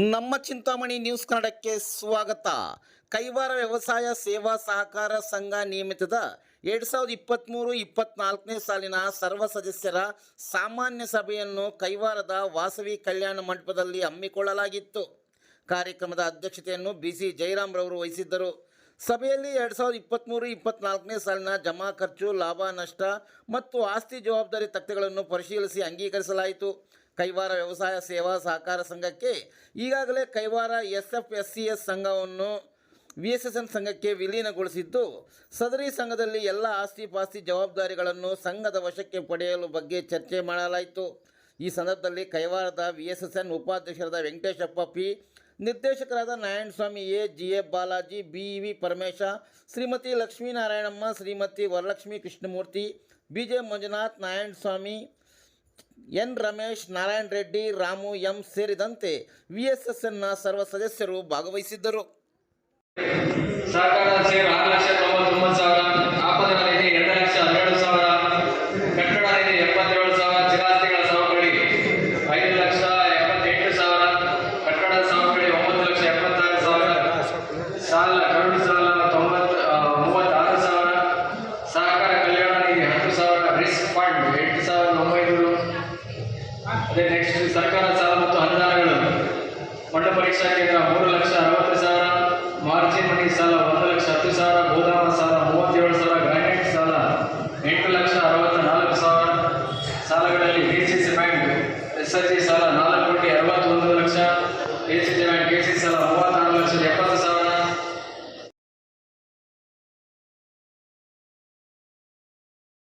ನಮ್ಮ ಚಿಂತಾಮಣಿ ನ್ಯೂಸ್ ಕನ್ನಡಕ್ಕೆ ಸ್ವಾಗತ. ಕೈವಾರ ವ್ಯವಸಾಯ ಸೇವಾ ಸಹಕಾರ ಸಂಘ ನಿಯಮಿತದ ಎರಡು ಸಾವಿರದ ಇಪ್ಪತ್ತ್ಮೂರು ಇಪ್ಪತ್ನಾಲ್ಕನೇ ಸಾಲಿನ ಸರ್ವ ಸದಸ್ಯರ ಸಾಮಾನ್ಯ ಸಭೆಯನ್ನು ಕೈವಾರದ ವಾಸವಿ ಕಲ್ಯಾಣ ಮಂಟಪದಲ್ಲಿ ಹಮ್ಮಿಕೊಳ್ಳಲಾಗಿತ್ತು. ಕಾರ್ಯಕ್ರಮದ ಅಧ್ಯಕ್ಷತೆಯನ್ನು ಬಿ ಸಿ ಜಯರಾಮ್ರವರು ವಹಿಸಿದ್ದರು. ಸಭೆಯಲ್ಲಿ ಎರಡು ಸಾವಿರದ ಇಪ್ಪತ್ತ್ಮೂರು ಇಪ್ಪತ್ನಾಲ್ಕನೇ ಸಾಲಿನ ಜಮಾ ಖರ್ಚು, ಲಾಭ, ನಷ್ಟ ಮತ್ತು ಆಸ್ತಿ ಜವಾಬ್ದಾರಿ ತಕ್ತೆಗಳನ್ನು ಪರಿಶೀಲಿಸಿ ಅಂಗೀಕರಿಸಲಾಯಿತು. ಕೈವಾರ ವ್ಯವಸಾಯ ಸೇವಾ ಸಹಕಾರ ಸಂಘಕ್ಕೆ ಈಗಾಗಲೇ Kaivara S F S C S ಸಂಘವನ್ನು ವಿ ಎಸ್ ಎಸ್ ಎನ್ ಸಂಘಕ್ಕೆ ವಿಲೀನಗೊಳಿಸಿದ್ದು, ಸದರಿ ಸಂಘದಲ್ಲಿ ಎಲ್ಲ ಆಸ್ತಿ ಪಾಸ್ತಿ ಜವಾಬ್ದಾರಿಗಳನ್ನು ಸಂಘದ ವಶಕ್ಕೆ ಪಡೆಯಲು ಬಗ್ಗೆ ಚರ್ಚೆ ಮಾಡಲಾಯಿತು. ಈ ಸಂದರ್ಭದಲ್ಲಿ ಕೈವಾರದ ವಿ ಎಸ್ ಎಸ್ ಎನ್ ಉಪಾಧ್ಯಕ್ಷರಾದ ವೆಂಕಟೇಶಪ್ಪ ಪಿ. ನಿರ್ದೇಶಕರಾದ Narayanaswamy, A. G. A. Balaji, B. V. Paramesha, Shrimati Lakshminarayanamma, Shrimati Varalakshmi Krishnamurthy, B. J. Manjunath, Narayanaswamy, N. Ramesh, Narayana Reddy, Ramu M. ಸೇರಿದಂತೆ ವಿ. ಎಸ್. ಸರ್ವ ಸದಸ್ಯರು ಭಾಗವಹಿಸಿದ್ದರು. ಎರಡು ಸಾವಿರ, ತೊಂಬತ್ತ ಮೂವತ್ತಾರು ಸಾವಿರ. ಸಹಕಾರ ಕಲ್ಯಾಣ ನಿಧಿ ಹತ್ತು ಸಾವಿರ ರಿಸ್ಕ್ ಫಂಡ್ ಎಂಟು ಸಾವಿರದ ಒಂಬೈನೂರು. ಅದೇ ನೆಕ್ಸ್ಟ್ ಸರ್ಕಾರ ಸಾಲ ಮತ್ತು ಅನುದಾನಗಳು. ಮಠ ಪರೀಕ್ಷಾ ಕೇಂದ್ರ ಮೂರು ಲಕ್ಷ ಅರವತ್ತು ಸಾವಿರ ಮಾರ್ಜಿನ್ ಮನಿ ಸಾಲ ಒಂದು ಲಕ್ಷ ಹತ್ತು ಸಾವಿರ, ಗೋದಾಮ ಸಾಲ ಮೂವತ್ತೇಳು ಸಾವಿರ, ಗ್ರಾನೈಟ್ ಸಾಲ ಎಂಟು ಲಕ್ಷ ಅರವತ್ತ ನಾಲ್ಕು ಸಾವಿರ. ಸಾಲಗಳಲ್ಲಿ D C C bank S S G ಸಾಲ ನಾಲ್ಕು ಕೋಟಿ ಅರವತ್ತೊಂದು lakh A C C bank D C ಸಾಲ ಮೂವತ್ತಾರು ಲಕ್ಷದ ಎಪ್ಪತ್ತು